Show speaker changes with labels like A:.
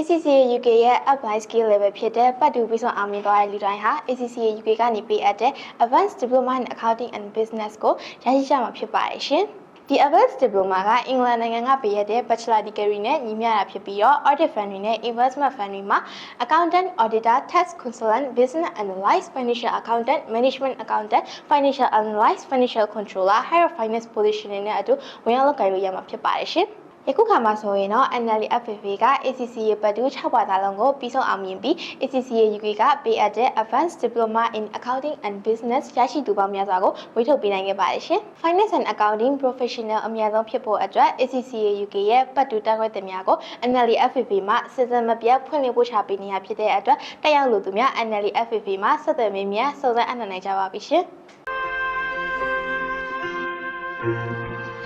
A: ACCA UK ရဲ့ Applied Skill Level ဖြစ်တဲ့ပတ်တူပြီးဆုံးအောင်မြင်သွားတဲ့လူတိုင်းဟာ ACCA UK ကနေပေးအပ်တဲ့ Advanced Diploma in Accounting and Business ကိုရရှိကြမှာဖြစ်ပါတယ်ရှင်။ဒီ Advanced Diploma ကအင်္ဂလန်နိုင်ငံကပေးရတဲ့ Bachelor Degree နဲ့ညီမျှတာဖြစ်ပြီးတော့ Audit Fund တွေနဲ့ Investment Fund တွေမှာ Accountant, Auditor, Tax Consultant, Business Analyst, Financial Accountant, Management Accountant, Financial Analyst, Financial Controller, Head of Finance Position တွေနဲ့အတူဝင်ရောက်လုပ်ကိုင်လို့ရမှာဖြစ်ပါတယ်ရှင်။ ယခုခါမှာဆိုရင်တော့ NLD FFA က ACCA ပတ်တူ6ပါးသားလုံးကိုပြီးဆုံးအောင်မြင်ပြီး ACCA UK ကပေးအပ်တဲ့ Advanced Diploma in Accounting and Business ရရှိသူပေါင်းများစွာကိုဝေထုတ်ပေးနိုင်ခဲ့ပါတယ်ရှင်။ Finance and Accounting Professional အများဆုံးဖြစ်ဖို့အတွက် ACCA UK ရဲ့ပတ်တူတက်ခွင့်သမျှကို NLD FFA မှာစစ်စံမပြတ်ဖွင့်လှစ်ပို့ချပေးနေရဖြစ်တဲ့အတွက်တက်ရောက်လို့သူများ NLD FFA မှာဆက်သွယ်မေးမြန်းစုံစမ်းအနှံ့နိုင်ကြပါပြီရှင်။